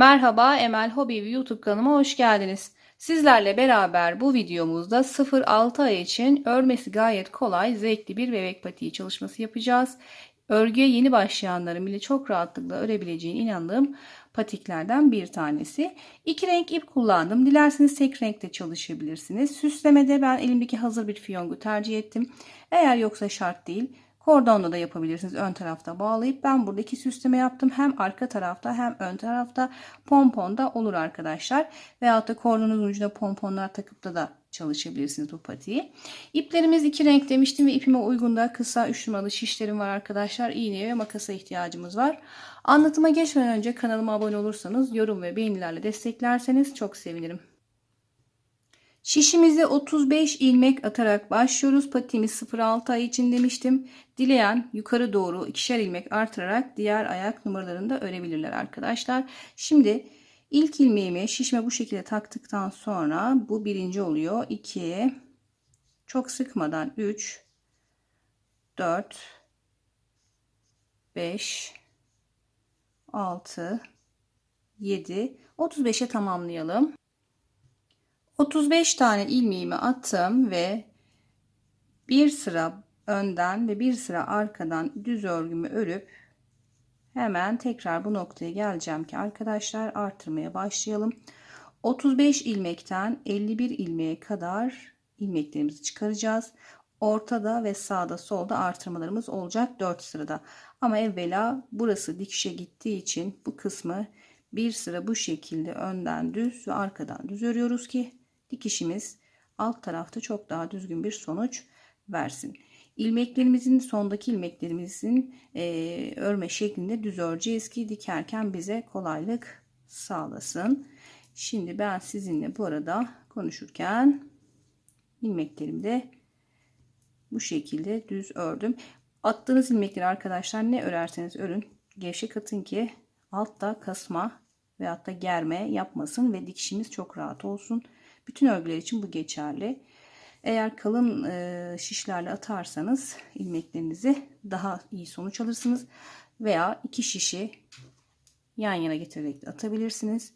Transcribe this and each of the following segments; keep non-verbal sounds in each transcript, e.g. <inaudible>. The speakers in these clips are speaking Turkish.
Merhaba Emel Hobi YouTube kanalıma hoş geldiniz. Sizlerle beraber bu videomuzda 0-6 ay için örmesi gayet kolay, zevkli bir bebek patiği çalışması yapacağız. Örgüye yeni başlayanların bile çok rahatlıkla örebileceğine inandığım patiklerden bir tanesi. İki renk ip kullandım. Dilerseniz tek renkte çalışabilirsiniz. Süslemede ben elimdeki hazır bir fiyongu tercih ettim. Eğer yoksa şart değil. Kordonla da yapabilirsiniz ön tarafta bağlayıp ben burada iki süsleme yaptım. Hem arka tarafta hem ön tarafta pomponda olur arkadaşlar. Veyahut da kordonun ucuna pomponlar takıp da da çalışabilirsiniz bu patiği. İplerimiz iki renk demiştim ve ipime uygun da kısa 3 numaralı şişlerim var arkadaşlar. İğneye ve makasa ihtiyacımız var. Anlatıma geçmeden önce kanalıma abone olursanız yorum ve beğenilerle desteklerseniz çok sevinirim. Şişimizi 35 ilmek atarak başlıyoruz. Patiğimiz 0-6 ay için demiştim. Dileyen yukarı doğru ikişer ilmek artırarak diğer ayak numaralarını da örebilirler arkadaşlar. Şimdi ilk ilmeğimi şişme bu şekilde taktıktan sonra bu birinci oluyor. 2 çok sıkmadan 3 4 5 6 7 35'e tamamlayalım. 35 tane ilmeğimi attım ve bir sıra önden ve bir sıra arkadan düz örgümü örüp hemen tekrar bu noktaya geleceğim ki arkadaşlar artırmaya başlayalım. 35 ilmekten 51 ilmeğe kadar ilmeklerimizi çıkaracağız. Ortada ve sağda solda artırmalarımız olacak 4 sırada. Ama evvela burası dikişe gittiği için bu kısmı bir sıra bu şekilde önden düz ve arkadan düz örüyoruz ki dikişimiz alt tarafta çok daha düzgün bir sonuç versin. İlmeklerimizin sondaki ilmeklerimizin e, örme şeklinde düz öreceğiz ki dikerken bize kolaylık sağlasın. Şimdi ben sizinle bu arada konuşurken ilmeklerimi de bu şekilde düz ördüm. Attığınız ilmekleri arkadaşlar ne örerseniz örün gevşek atın ki altta kasma veyahut da germe yapmasın ve dikişimiz çok rahat olsun. Bütün örgüler için bu geçerli. Eğer kalın e, şişlerle atarsanız ilmeklerinizi daha iyi sonuç alırsınız. Veya iki şişi yan yana getirerek de atabilirsiniz.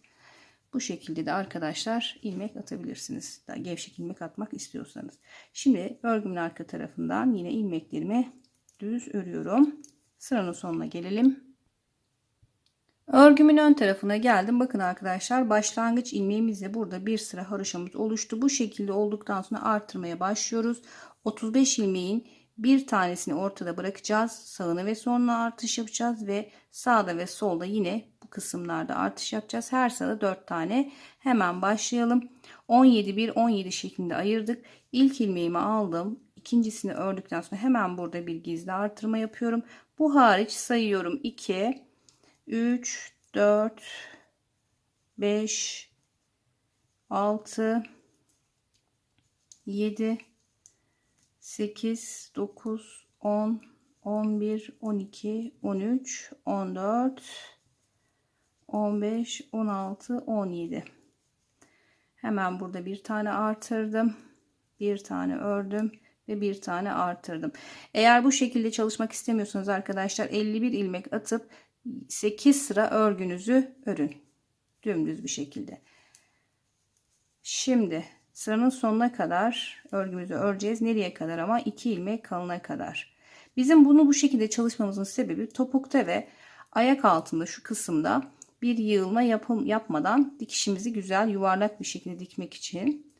Bu şekilde de arkadaşlar ilmek atabilirsiniz. Daha gevşek ilmek atmak istiyorsanız. Şimdi örgümün arka tarafından yine ilmeklerimi düz örüyorum. Sıranın sonuna gelelim. Örgümün ön tarafına geldim. Bakın arkadaşlar başlangıç ilmeğimizle burada bir sıra haroşamız oluştu. Bu şekilde olduktan sonra artırmaya başlıyoruz. 35 ilmeğin bir tanesini ortada bırakacağız. Sağını ve soluna artış yapacağız ve sağda ve solda yine bu kısımlarda artış yapacağız. Her sırada 4 tane. Hemen başlayalım. 17 1 17 şeklinde ayırdık. İlk ilmeğimi aldım. İkincisini ördükten sonra hemen burada bir gizli artırma yapıyorum. Bu hariç sayıyorum 2 3 4 5 6 7 8 9 10 11 12 13 14 15 16 17 hemen burada bir tane artırdım bir tane ördüm ve bir tane artırdım. Eğer bu şekilde çalışmak istemiyorsanız arkadaşlar 51 ilmek atıp 8 sıra örgünüzü örün. Dümdüz bir şekilde. Şimdi sıranın sonuna kadar örgümüzü öreceğiz. Nereye kadar ama 2 ilmek kalına kadar. Bizim bunu bu şekilde çalışmamızın sebebi topukta ve ayak altında şu kısımda bir yığılma yapım, yapmadan dikişimizi güzel yuvarlak bir şekilde dikmek için.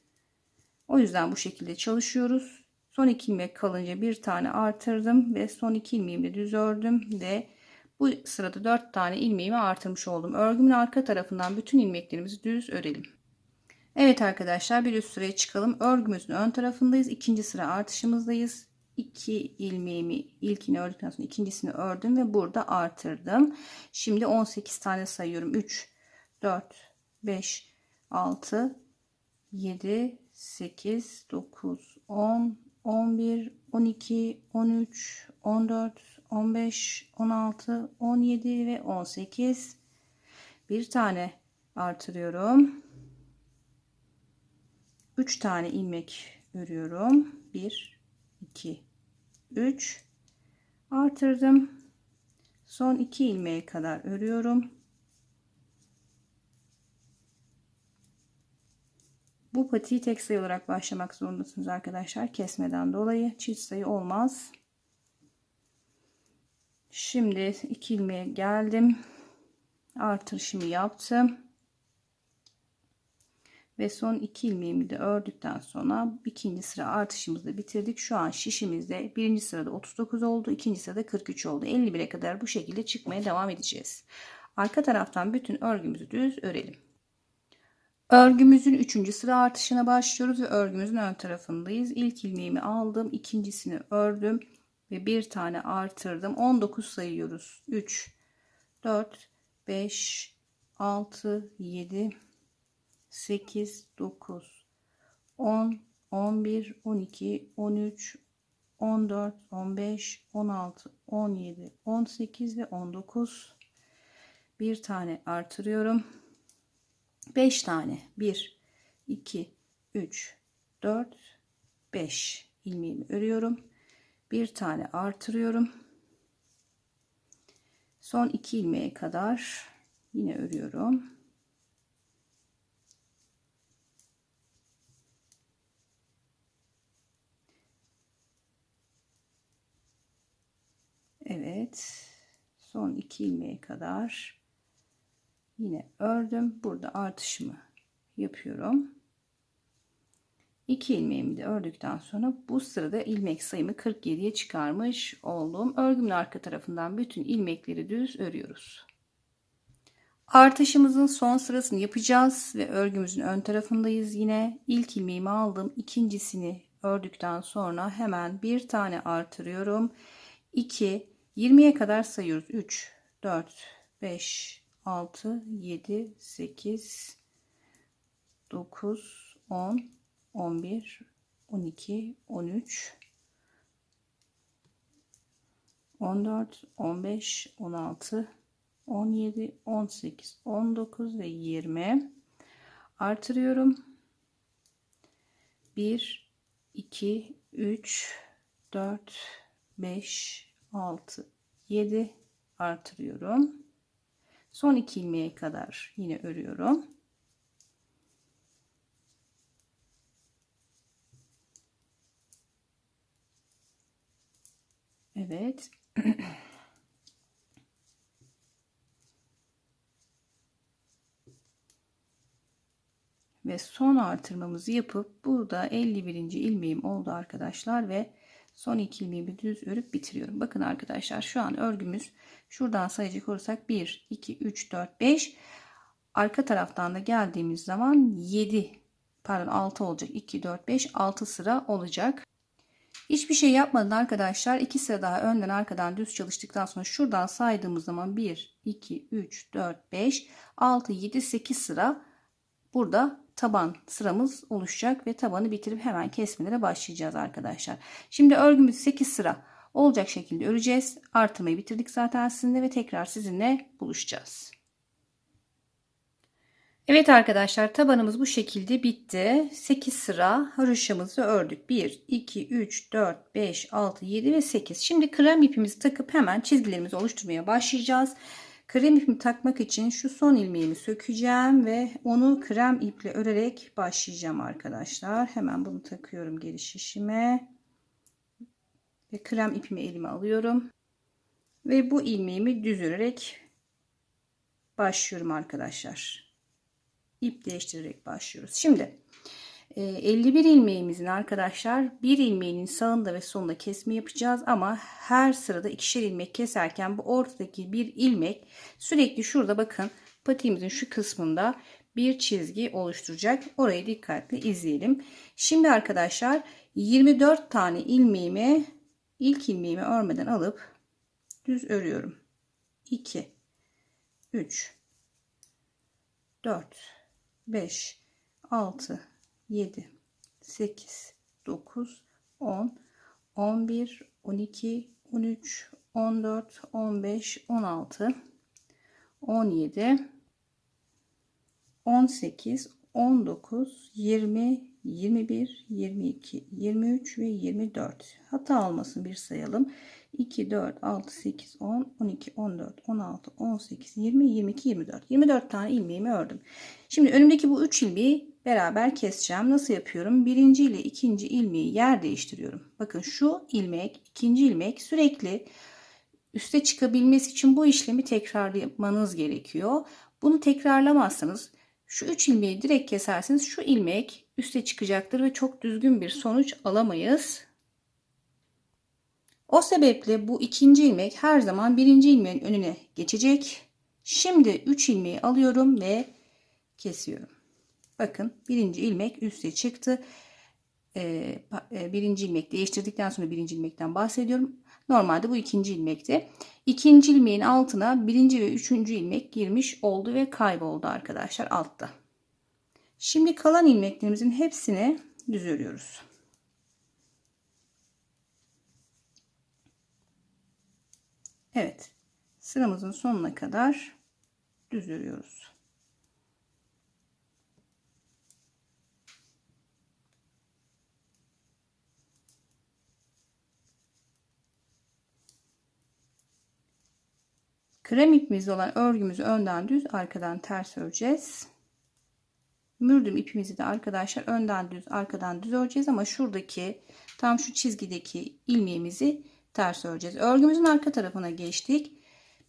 O yüzden bu şekilde çalışıyoruz. Son 2 ilmek kalınca bir tane artırdım ve son 2 ilmeğimi düz ördüm ve bu sırada 4 tane ilmeğimi artırmış oldum. Örgümün arka tarafından bütün ilmeklerimizi düz örelim. Evet arkadaşlar bir üst sıraya çıkalım. Örgümüzün ön tarafındayız. İkinci sıra artışımızdayız. 2 ilmeğimi ilkini ördükten sonra ikincisini ördüm ve burada artırdım. Şimdi 18 tane sayıyorum. 3 4 5 6 7 8 9 10 11 12 13 14 15, 16, 17 ve 18. Bir tane artırıyorum. 3 tane ilmek örüyorum. 1, 2, 3 artırdım. Son 2 ilmeğe kadar örüyorum. Bu patiği tek sayı olarak başlamak zorundasınız arkadaşlar. Kesmeden dolayı çift sayı olmaz. Şimdi iki ilmeğe geldim. Artırışımı yaptım. Ve son iki ilmeğimi de ördükten sonra ikinci sıra artışımızı bitirdik. Şu an şişimizde birinci sırada 39 oldu. ikinci sırada 43 oldu. 51'e kadar bu şekilde çıkmaya devam edeceğiz. Arka taraftan bütün örgümüzü düz örelim. Örgümüzün 3. sıra artışına başlıyoruz ve örgümüzün ön tarafındayız. İlk ilmeğimi aldım. ikincisini ördüm ve bir tane artırdım. 19 sayıyoruz. 3, 4, 5, 6, 7, 8, 9, 10, 11, 12, 13, 14, 15, 16, 17, 18 ve 19. Bir tane artırıyorum. 5 tane 1 2 3 4 5 ilmeğimi örüyorum bir tane artırıyorum. Son 2 ilmeğe kadar yine örüyorum. Evet son 2 ilmeğe kadar yine ördüm. Burada artışımı yapıyorum 2 ilmeğimi de ördükten sonra bu sırada ilmek sayımı 47'ye çıkarmış oldum. Örgümün arka tarafından bütün ilmekleri düz örüyoruz. Artışımızın son sırasını yapacağız ve örgümüzün ön tarafındayız yine. İlk ilmeğimi aldım. İkincisini ördükten sonra hemen bir tane artırıyorum. 2 20'ye kadar sayıyoruz. 3 4 5 6, 7, 8, 9, 10, 11, 12, 13, 14, 15, 16, 17, 18, 19 ve 20 artırıyorum. 1, 2, 3, 4, 5, 6, 7 artırıyorum. Son iki ilmeğe kadar yine örüyorum. Evet. <clears throat> ve son artırmamızı yapıp burada 51. ilmeğim oldu arkadaşlar ve son iki ilmeğimi düz örüp bitiriyorum. Bakın arkadaşlar şu an örgümüz şuradan sayacak olursak 1, 2, 3, 4, 5. Arka taraftan da geldiğimiz zaman 7 pardon 6 olacak. 2, 4, 5, 6 sıra olacak. Hiçbir şey yapmadan arkadaşlar 2 sıra daha önden arkadan düz çalıştıktan sonra şuradan saydığımız zaman 1, 2, 3, 4, 5, 6, 7, 8 sıra burada taban sıramız oluşacak ve tabanı bitirip hemen kesmelere başlayacağız arkadaşlar. Şimdi örgümüzü 8 sıra olacak şekilde öreceğiz. Artırmayı bitirdik zaten sizinle ve tekrar sizinle buluşacağız. Evet arkadaşlar tabanımız bu şekilde bitti. 8 sıra haroşamızı ördük. 1, 2, 3, 4, 5, 6, 7 ve 8. Şimdi krem ipimizi takıp hemen çizgilerimizi oluşturmaya başlayacağız. Krem ipimi takmak için şu son ilmeğimi sökeceğim ve onu krem iple örerek başlayacağım arkadaşlar. Hemen bunu takıyorum geri şişime. Ve krem ipimi elime alıyorum. Ve bu ilmeğimi düz örerek başlıyorum arkadaşlar. İp değiştirerek başlıyoruz. Şimdi 51 ee, ilmeğimizin arkadaşlar bir ilmeğinin sağında ve solunda kesme yapacağız ama her sırada ikişer ilmek keserken bu ortadaki bir ilmek sürekli şurada bakın patiğimizin şu kısmında bir çizgi oluşturacak. Orayı dikkatli izleyelim. Şimdi arkadaşlar 24 tane ilmeğimi ilk ilmeğimi örmeden alıp düz örüyorum. 2 3 4 5 6 7, 8, 9, 10, 11, 12, 13, 14, 15, 16, 17, 18, 19, 20, 21, 22, 23 ve 24. Hata olmasın bir sayalım. 2, 4, 6, 8, 10, 12, 14, 16, 18, 20, 22, 24. 24 tane ilmeğimi ördüm. Şimdi önümdeki bu 3 ilmeği beraber keseceğim. Nasıl yapıyorum? Birinci ile ikinci ilmeği yer değiştiriyorum. Bakın şu ilmek, ikinci ilmek sürekli üste çıkabilmesi için bu işlemi tekrarlamanız gerekiyor. Bunu tekrarlamazsanız şu üç ilmeği direkt keserseniz şu ilmek üste çıkacaktır ve çok düzgün bir sonuç alamayız. O sebeple bu ikinci ilmek her zaman birinci ilmeğin önüne geçecek. Şimdi 3 ilmeği alıyorum ve kesiyorum. Bakın birinci ilmek üste çıktı. Ee, birinci ilmek değiştirdikten sonra birinci ilmekten bahsediyorum. Normalde bu ikinci ilmekti. İkinci ilmeğin altına birinci ve üçüncü ilmek girmiş oldu ve kayboldu arkadaşlar altta. Şimdi kalan ilmeklerimizin hepsini düz örüyoruz. Evet. Sıramızın sonuna kadar düz örüyoruz. Krem ipimizde olan örgümüzü önden düz arkadan ters öreceğiz. Mürdüm ipimizi de arkadaşlar önden düz arkadan düz öreceğiz ama şuradaki tam şu çizgideki ilmeğimizi ters öreceğiz. Örgümüzün arka tarafına geçtik.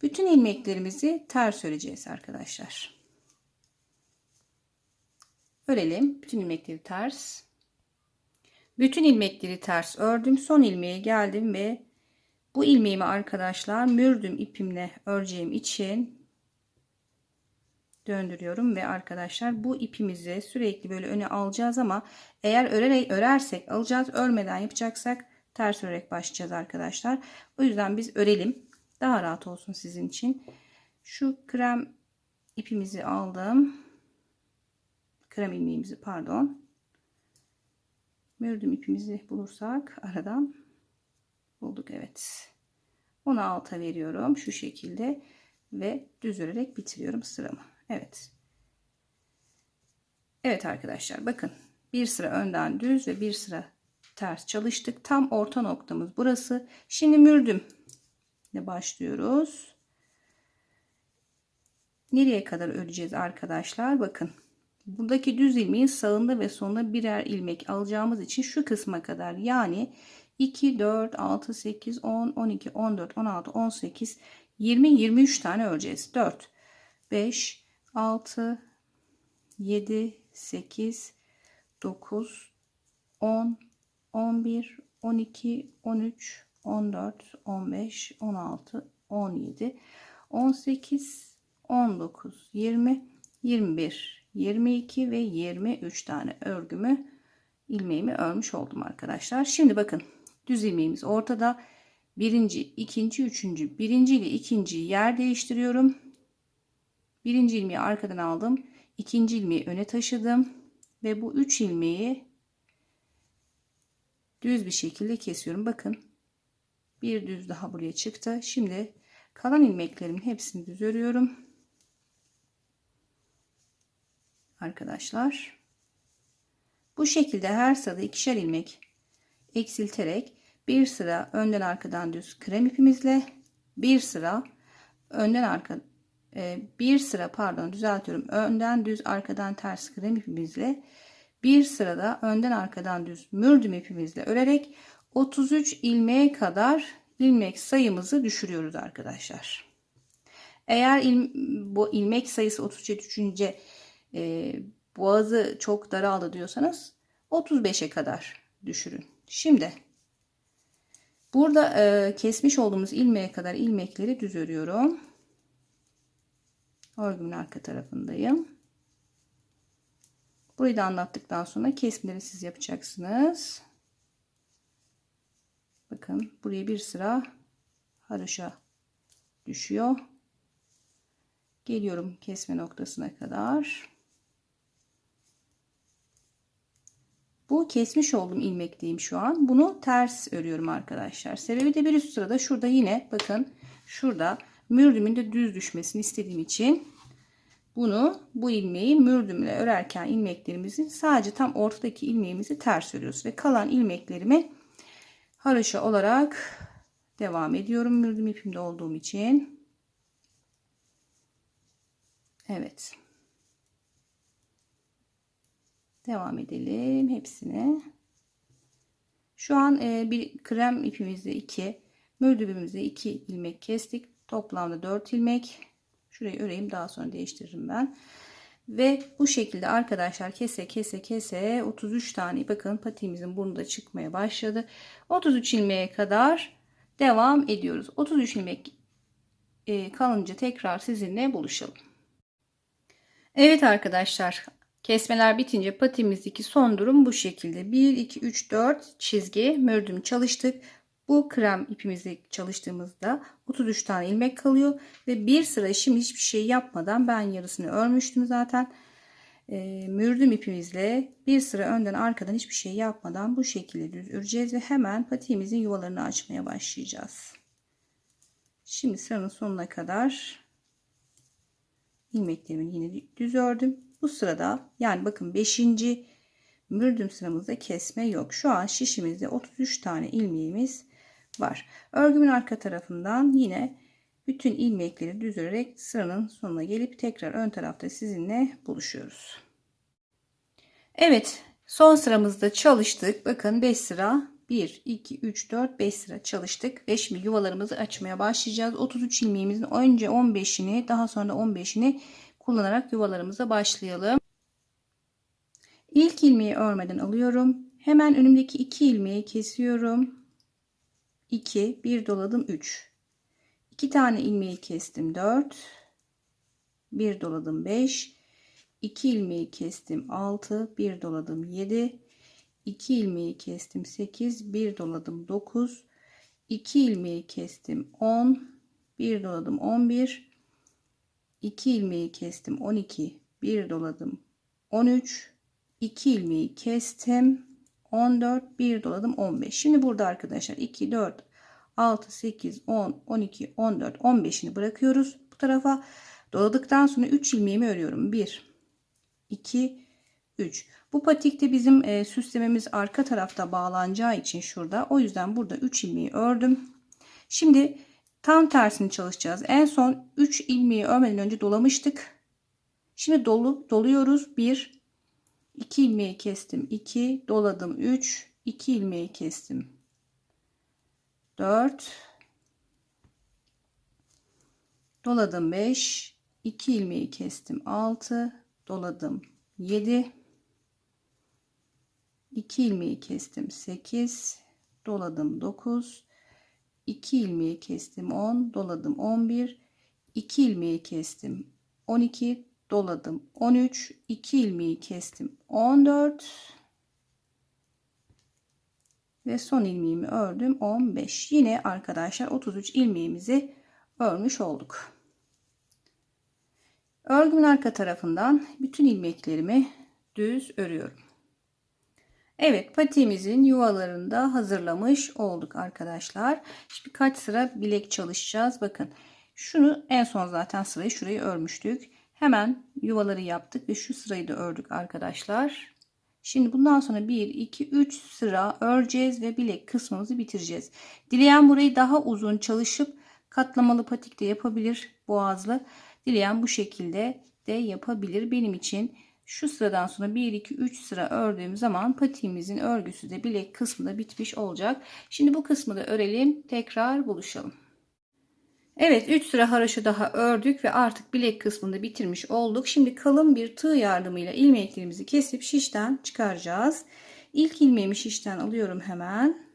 Bütün ilmeklerimizi ters öreceğiz arkadaşlar. Örelim. Bütün ilmekleri ters. Bütün ilmekleri ters ördüm. Son ilmeğe geldim ve bu ilmeğimi arkadaşlar mürdüm ipimle öreceğim için döndürüyorum ve arkadaşlar bu ipimizi sürekli böyle öne alacağız ama eğer örerek örersek alacağız örmeden yapacaksak ters örerek başlayacağız arkadaşlar. O yüzden biz örelim. Daha rahat olsun sizin için. Şu krem ipimizi aldım. Krem ilmeğimizi pardon. Mürdüm ipimizi bulursak aradan bulduk evet. Onu alta veriyorum şu şekilde ve düz örerek bitiriyorum sıramı. Evet. Evet arkadaşlar bakın bir sıra önden düz ve bir sıra ters çalıştık. Tam orta noktamız burası. Şimdi mürdüm ile başlıyoruz. Nereye kadar öreceğiz arkadaşlar? Bakın. Buradaki düz ilmeğin sağında ve sonunda birer ilmek alacağımız için şu kısma kadar yani 2, 4, 6, 8, 10, 12, 14, 16, 18, 20, 23 tane öreceğiz. 4, 5, 6, 7, 8, 9, 10, 11, 12, 13, 14, 15, 16, 17, 18, 19, 20, 21, 22 ve 23 tane örgümü ilmeğimi örmüş oldum arkadaşlar. Şimdi bakın düz ilmeğimiz ortada. Birinci, ikinci, üçüncü, birinci ile ikinciyi yer değiştiriyorum. Birinci ilmeği arkadan aldım. ikinci ilmeği öne taşıdım. Ve bu üç ilmeği düz bir şekilde kesiyorum. Bakın bir düz daha buraya çıktı. Şimdi kalan ilmeklerimin hepsini düz örüyorum. Arkadaşlar bu şekilde her sırada ikişer ilmek eksilterek bir sıra önden arkadan düz krem ipimizle bir sıra önden arka e, bir sıra pardon düzeltiyorum önden düz arkadan ters krem ipimizle bir sırada önden arkadan düz mürdüm ipimizle örerek 33 ilmeğe kadar ilmek sayımızı düşürüyoruz arkadaşlar. Eğer il, bu ilmek sayısı 33'e düşünce e, boğazı çok daraldı diyorsanız 35'e kadar düşürün. Şimdi burada e, kesmiş olduğumuz ilmeğe kadar ilmekleri düz örüyorum. Örgümün arka tarafındayım. Burayı da anlattıktan sonra kesimleri siz yapacaksınız. Bakın buraya bir sıra haroşa düşüyor. Geliyorum kesme noktasına kadar. Bu kesmiş olduğum ilmekteyim şu an. Bunu ters örüyorum arkadaşlar. Sebebi de bir üst sırada şurada yine bakın şurada mürdümün de düz düşmesini istediğim için bunu bu ilmeği mürdümle örerken ilmeklerimizi sadece tam ortadaki ilmeğimizi ters örüyoruz ve kalan ilmeklerimi haroşa olarak devam ediyorum mürdüm ipimde olduğum için. Evet. Devam edelim hepsini. Şu an e, bir krem ipimizde 2, mürdübümüzde 2 ilmek kestik. Toplamda 4 ilmek. Şurayı öreyim daha sonra değiştiririm ben. Ve bu şekilde arkadaşlar kese kese kese 33 tane bakın patiğimizin burnu da çıkmaya başladı. 33 ilmeğe kadar devam ediyoruz. 33 ilmek e, kalınca tekrar sizinle buluşalım. Evet arkadaşlar kesmeler bitince patimizdeki son durum bu şekilde. 1 2 3 4 çizgi mürdüm çalıştık. Bu krem ipimizle çalıştığımızda 33 tane ilmek kalıyor ve bir sıra şimdi hiçbir şey yapmadan ben yarısını örmüştüm zaten. E, mürdüm ipimizle bir sıra önden arkadan hiçbir şey yapmadan bu şekilde düz öreceğiz ve hemen patiğimizin yuvalarını açmaya başlayacağız. Şimdi sıranın sonuna kadar ilmeklerimi yine düz ördüm. Bu sırada yani bakın 5. mürdüm sıramızda kesme yok. Şu an şişimizde 33 tane ilmeğimiz var. Örgümün arka tarafından yine bütün ilmekleri düz örerek sıranın sonuna gelip tekrar ön tarafta sizinle buluşuyoruz. Evet son sıramızda çalıştık. Bakın 5 sıra 1, 2, 3, 4, 5 sıra çalıştık. Ve şimdi yuvalarımızı açmaya başlayacağız. 33 ilmeğimizin önce 15'ini daha sonra 15'ini kullanarak yuvalarımıza başlayalım. İlk ilmeği örmeden alıyorum. Hemen önümdeki iki ilmeği kesiyorum. 2, 1 doladım 3. 2 tane ilmeği kestim 4. 1 doladım 5. 2 ilmeği kestim 6. 1 doladım 7. 2 ilmeği kestim 8 1 doladım 9 2 ilmeği kestim 10 1 doladım 11 2 ilmeği kestim 12 1 doladım 13 2 ilmeği kestim 14 1 doladım 15 şimdi burada arkadaşlar 2 4 6 8 10 12 14 15'ini bırakıyoruz bu tarafa doladıktan sonra 3 ilmeğimi örüyorum 1 2 3 bu patikte bizim e, süslememiz arka tarafta bağlanacağı için şurada. O yüzden burada 3 ilmeği ördüm. Şimdi tam tersini çalışacağız. En son 3 ilmeği örmeden önce dolamıştık. Şimdi dolu doluyoruz. 1 2 ilmeği kestim. 2 doladım. 3 2 ilmeği kestim. 4 doladım 5 2 ilmeği kestim. 6 doladım. 7 2 ilmeği kestim 8 doladım 9 2 ilmeği kestim 10 doladım 11 2 ilmeği kestim 12 doladım. 13 2 ilmeği kestim. 14 ve son ilmeğimi ördüm. 15 yine arkadaşlar 33 ilmeğimizi örmüş olduk. Örgümün arka tarafından bütün ilmeklerimi düz örüyorum. Evet patiğimizin yuvalarında hazırlamış olduk arkadaşlar. Şimdi kaç sıra bilek çalışacağız. Bakın şunu en son zaten sırayı şurayı örmüştük. Hemen yuvaları yaptık ve şu sırayı da ördük arkadaşlar. Şimdi bundan sonra 1, 2, 3 sıra öreceğiz ve bilek kısmımızı bitireceğiz. Dileyen burayı daha uzun çalışıp katlamalı patik de yapabilir boğazlı. Dileyen bu şekilde de yapabilir. Benim için şu sıradan sonra 1 2 3 sıra ördüğüm zaman patiğimizin örgüsü de bilek kısmı da bitmiş olacak. Şimdi bu kısmı da örelim. Tekrar buluşalım. Evet 3 sıra haraşo daha ördük ve artık bilek kısmını bitirmiş olduk. Şimdi kalın bir tığ yardımıyla ilmeklerimizi kesip şişten çıkaracağız. İlk ilmeğimi şişten alıyorum hemen.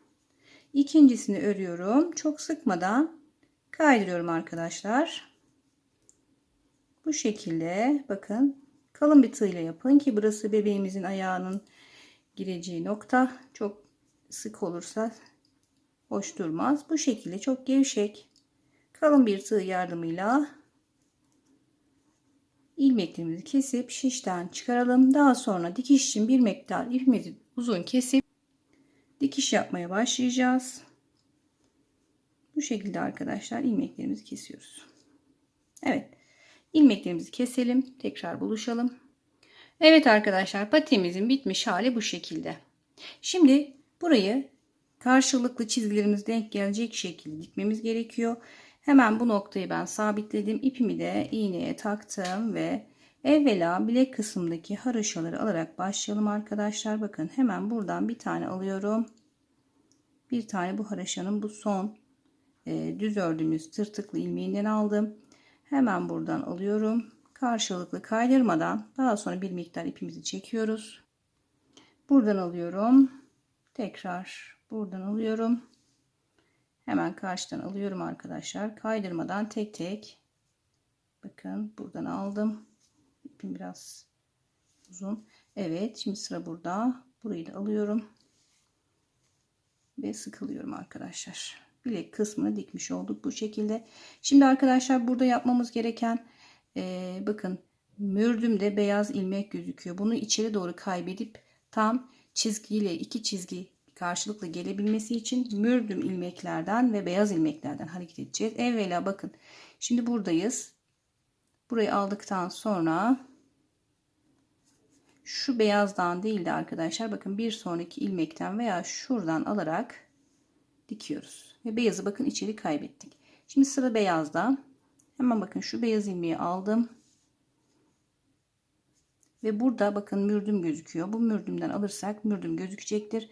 İkincisini örüyorum. Çok sıkmadan kaydırıyorum arkadaşlar. Bu şekilde bakın Kalın bir tığ ile yapın ki burası bebeğimizin ayağının gireceği nokta. Çok sık olursa hoş durmaz. Bu şekilde çok gevşek kalın bir tığ yardımıyla ilmeklerimizi kesip şişten çıkaralım. Daha sonra dikiş için bir miktar ipimizi uzun kesip dikiş yapmaya başlayacağız. Bu şekilde arkadaşlar ilmeklerimizi kesiyoruz. Evet ilmeklerimizi keselim. Tekrar buluşalım. Evet arkadaşlar patiğimizin bitmiş hali bu şekilde. Şimdi burayı karşılıklı çizgilerimiz denk gelecek şekilde dikmemiz gerekiyor. Hemen bu noktayı ben sabitledim. İpimi de iğneye taktım ve Evvela bilek kısmındaki haroşaları alarak başlayalım arkadaşlar. Bakın hemen buradan bir tane alıyorum. Bir tane bu haroşanın bu son e, düz ördüğümüz tırtıklı ilmeğinden aldım. Hemen buradan alıyorum. Karşılıklı kaydırmadan daha sonra bir miktar ipimizi çekiyoruz. Buradan alıyorum. Tekrar buradan alıyorum. Hemen karşıdan alıyorum arkadaşlar. Kaydırmadan tek tek bakın buradan aldım. İpim biraz uzun. Evet şimdi sıra burada. Burayı da alıyorum. Ve sıkılıyorum arkadaşlar. Bilek kısmını dikmiş olduk bu şekilde. Şimdi arkadaşlar burada yapmamız gereken e, bakın mürdümde beyaz ilmek gözüküyor. Bunu içeri doğru kaybedip tam çizgiyle iki çizgi karşılıklı gelebilmesi için mürdüm ilmeklerden ve beyaz ilmeklerden hareket edeceğiz. Evvela bakın şimdi buradayız. Burayı aldıktan sonra şu beyazdan değil de arkadaşlar bakın bir sonraki ilmekten veya şuradan alarak dikiyoruz. Ve beyazı bakın içeri kaybettik. Şimdi sıra beyazda. Hemen bakın şu beyaz ilmeği aldım. Ve burada bakın mürdüm gözüküyor. Bu mürdümden alırsak mürdüm gözükecektir.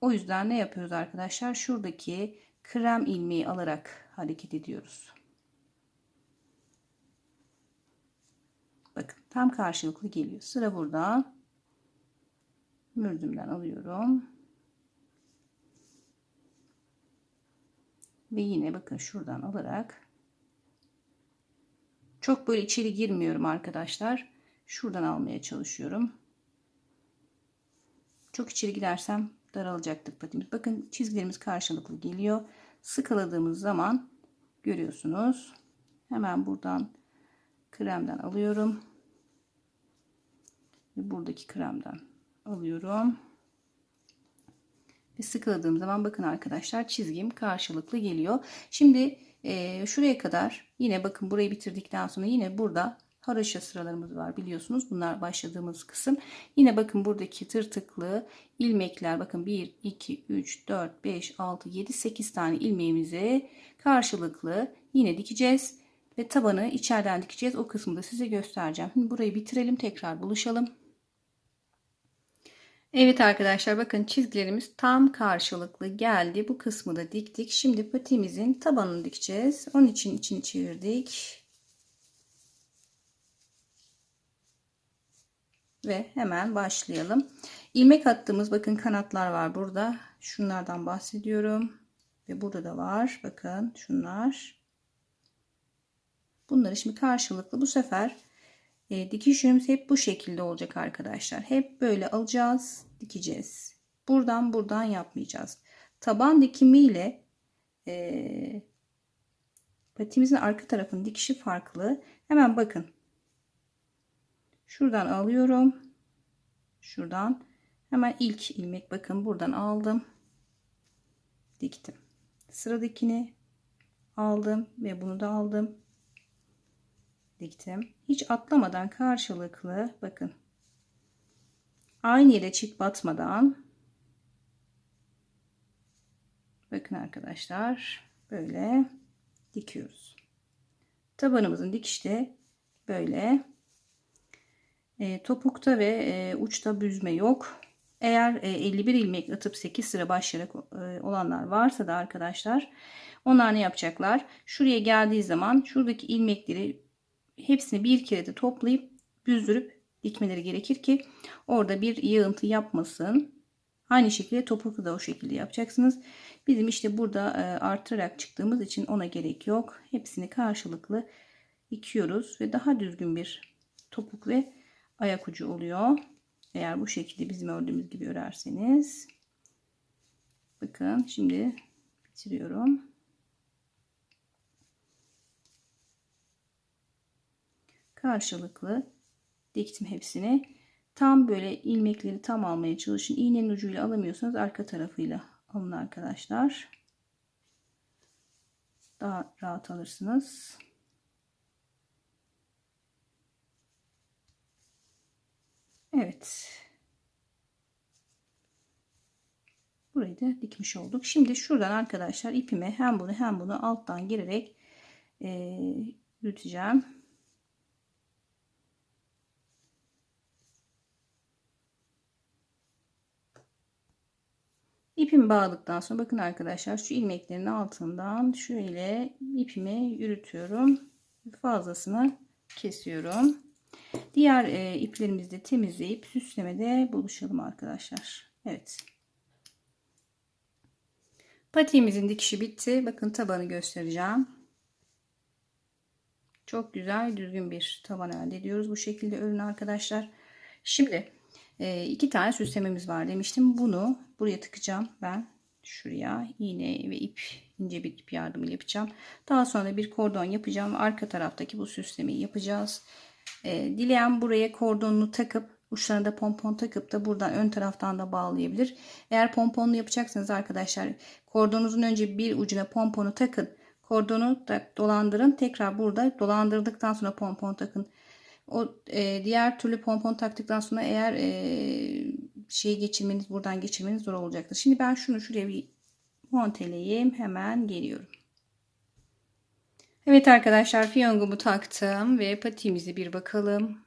O yüzden ne yapıyoruz arkadaşlar? Şuradaki krem ilmeği alarak hareket ediyoruz. Bakın tam karşılıklı geliyor. Sıra burada. Mürdümden alıyorum. Ve yine bakın şuradan alarak çok böyle içeri girmiyorum arkadaşlar. Şuradan almaya çalışıyorum. Çok içeri gidersem daralacaktır patimiz. Bakın çizgilerimiz karşılıklı geliyor. Sıkıladığımız zaman görüyorsunuz. Hemen buradan kremden alıyorum. Ve buradaki kremden alıyorum. Ve sıkıladığım zaman bakın arkadaşlar çizgim karşılıklı geliyor. Şimdi e, şuraya kadar yine bakın burayı bitirdikten sonra yine burada haroşa sıralarımız var biliyorsunuz. Bunlar başladığımız kısım. Yine bakın buradaki tırtıklı ilmekler bakın 1, 2, 3, 4, 5, 6, 7, 8 tane ilmeğimizi karşılıklı yine dikeceğiz. Ve tabanı içeriden dikeceğiz. O kısmı da size göstereceğim. Şimdi burayı bitirelim. Tekrar buluşalım. Evet arkadaşlar bakın çizgilerimiz tam karşılıklı geldi. Bu kısmı da diktik. Şimdi patimizin tabanını dikeceğiz. Onun için içini çevirdik. Ve hemen başlayalım. İlmek attığımız bakın kanatlar var burada. Şunlardan bahsediyorum. Ve burada da var. Bakın şunlar. Bunları şimdi karşılıklı bu sefer e, dikiş hep bu şekilde olacak arkadaşlar. Hep böyle alacağız, dikeceğiz. Buradan buradan yapmayacağız. Taban dikimiyle e, patimizin arka tarafının dikişi farklı. Hemen bakın. Şuradan alıyorum. Şuradan hemen ilk ilmek bakın buradan aldım. Diktim. Sıradakini aldım ve bunu da aldım diktim. Hiç atlamadan karşılıklı bakın. Aynı yere çift batmadan bakın arkadaşlar böyle dikiyoruz. Tabanımızın dikişte böyle e, topukta ve e, uçta büzme yok. Eğer e, 51 ilmek atıp 8 sıra başlayarak e, olanlar varsa da arkadaşlar onlar ne yapacaklar? Şuraya geldiği zaman şuradaki ilmekleri hepsini bir kere de toplayıp büzdürüp dikmeleri gerekir ki orada bir yığıntı yapmasın. Aynı şekilde topuklu da o şekilde yapacaksınız. Bizim işte burada e, artırarak çıktığımız için ona gerek yok. Hepsini karşılıklı dikiyoruz ve daha düzgün bir topuk ve ayak ucu oluyor. Eğer bu şekilde bizim ördüğümüz gibi örerseniz. Bakın şimdi bitiriyorum. karşılıklı diktim hepsini. Tam böyle ilmekleri tam almaya çalışın. İğnenin ucuyla alamıyorsanız arka tarafıyla alın arkadaşlar. Daha rahat alırsınız. Evet. Burayı da dikmiş olduk. Şimdi şuradan arkadaşlar ipime hem bunu hem bunu alttan girerek e, yürüteceğim. İpimi bağladıktan sonra bakın arkadaşlar şu ilmeklerin altından şöyle ipimi yürütüyorum. Fazlasını kesiyorum. Diğer e, iplerimizi de temizleyip süslemede buluşalım arkadaşlar. Evet. Patiğimizin dikişi bitti. Bakın tabanı göstereceğim. Çok güzel düzgün bir taban elde ediyoruz bu şekilde örün arkadaşlar. Şimdi e, iki tane süslememiz var demiştim. Bunu buraya tıkacağım ben. Şuraya iğne ve ip ince bir ip yardımıyla yapacağım. Daha sonra bir kordon yapacağım. Arka taraftaki bu süslemeyi yapacağız. E, dileyen buraya kordonunu takıp uçlarına da pompon takıp da buradan ön taraftan da bağlayabilir. Eğer pomponlu yapacaksanız arkadaşlar kordonunuzun önce bir ucuna pomponu takın. Kordonu da dolandırın. Tekrar burada dolandırdıktan sonra pompon takın. O e, diğer türlü pompon taktıktan sonra eğer e, şeyi geçirmeniz buradan geçirmeniz zor olacaktır. Şimdi ben şunu şuraya bir monteleyeyim. Hemen geliyorum. Evet arkadaşlar fiyongumu taktım ve patiğimize bir bakalım.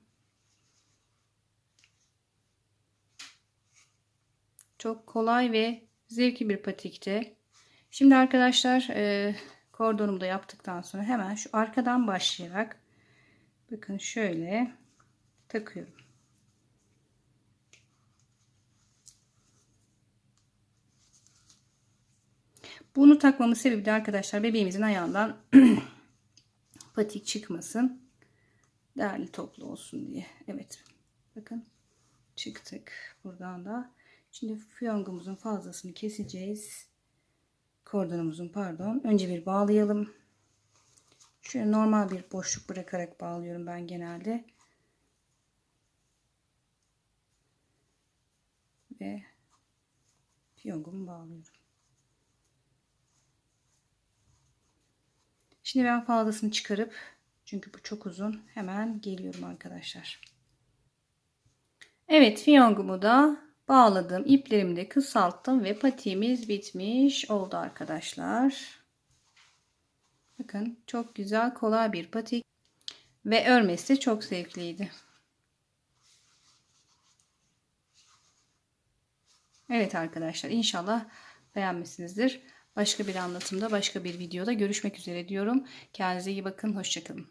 Çok kolay ve zevkli bir patikti. Şimdi arkadaşlar e, kordonumu da yaptıktan sonra hemen şu arkadan başlayarak bakın şöyle takıyorum. Bunu takmamın sebebi de arkadaşlar bebeğimizin ayağından <clears throat> patik çıkmasın. Değerli toplu olsun diye. Evet. Bakın çıktık buradan da. Şimdi fiyongumuzun fazlasını keseceğiz. Kordonumuzun pardon. Önce bir bağlayalım. Şöyle normal bir boşluk bırakarak bağlıyorum ben genelde. Ve fiyongumu bağlıyorum. Şimdi ben fazlasını çıkarıp çünkü bu çok uzun hemen geliyorum arkadaşlar. Evet fiyongumu da bağladım. İplerimi de kısalttım ve patiğimiz bitmiş oldu arkadaşlar. Bakın çok güzel kolay bir patik ve örmesi de çok zevkliydi. Evet arkadaşlar inşallah beğenmişsinizdir. Başka bir anlatımda başka bir videoda görüşmek üzere diyorum. Kendinize iyi bakın. Hoşçakalın.